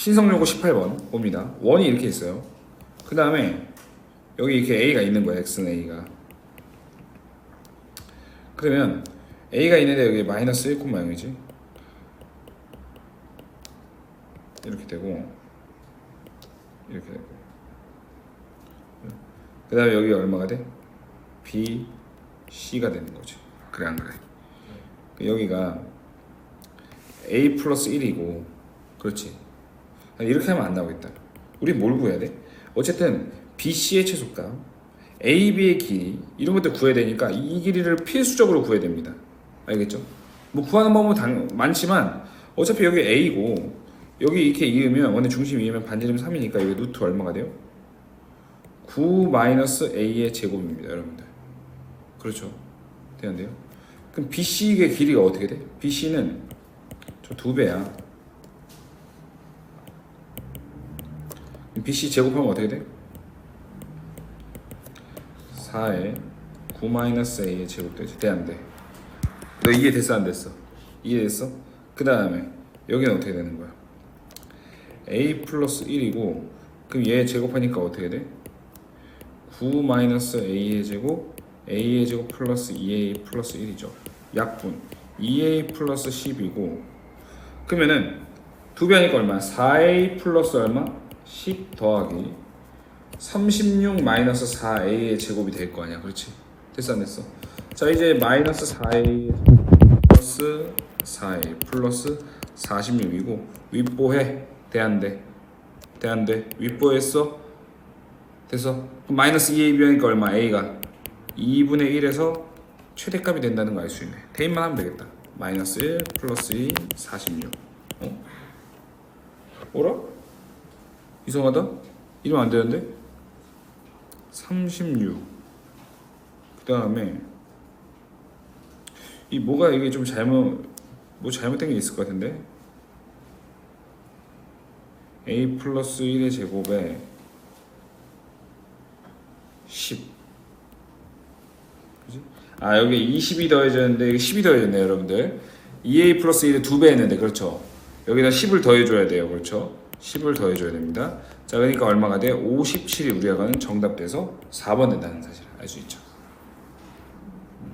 신성요고 18번 봅니다. 원이 이렇게 있어요. 그 다음에 여기 이렇게 a가 있는 거예요. x는 a가. 그러면 a가 있는데 여기 마이너스 1,0이지. 이렇게 되고 이렇게 되고. 그 다음에 여기 얼마가 돼? b c가 되는 거지. 그래 안 그래? 여기가 a 플러스 1이고 그렇지. 이렇게 하면 안 나오겠다. 우리 뭘 구해야 돼? 어쨌든 BC의 최소값, AB의 길이 이런 것들 구해야 되니까 이 길이를 필수적으로 구해야 됩니다. 알겠죠? 뭐 구하는 방법은 당, 많지만 어차피 여기 A고 여기 이렇게 이으면 원의 중심 이으면 반지름 3이니까 여기 루트 얼마가 돼요? 9 마이너스 A의 제곱입니다, 여러분들. 그렇죠? 되는데요? 그럼 BC의 길이가 어떻게 돼? BC는 저 두 배야. BC 제곱하면 어떻게 돼? 4에 9 마이너스 A의 제곱 되지? 돼, 안 돼? 너 이해 됐어, 안 됐어? 이해됐어? 그 다음에 여기는 어떻게 되는 거야? A 플러스 1이고 그럼 얘 제곱하니까 어떻게 돼? 9 마이너스 A의 제곱 A의 제곱 플러스 2A 플러스 1이죠 약분 2A 플러스 10이고 그러면은 두 배 하니까 얼마? 4A 플러스 얼마? 10 더하기 36 마이너스 4a의 제곱이 될 거 아니야. 그렇지? 됐어 안 됐어? 자 이제 마이너스 4a 플러스 4a 플러스 46이고 윗보해. 대안돼 대안돼 윗보했어? 됐어? 그럼 마이너스 2a 비하니까 얼마? A가 2분의 1에서 최대값이 된다는 거 알 수 있네. 대입만 하면 되겠다. 마이너스 1 플러스 2 46 어? 뭐라? 이상하다? 이러면 안 되는데? 36. 그 다음에 이 뭐가 이게 좀 잘못 뭐 잘못된 게 있을 것 같은데? a 플러스 1의 제곱에 10. 그지? 아 여기 20이 더해졌는데 이게 10이 더해졌네요 여러분들. 2a 플러스 1의 2배 했는데 그렇죠? 여기다 10을 더해줘야 돼요 그렇죠? 10을 더해줘야 됩니다. 자, 그러니까 얼마가 돼? 57이 우리가 가는 정답 돼서 4번 된다는 사실을 알 수 있죠.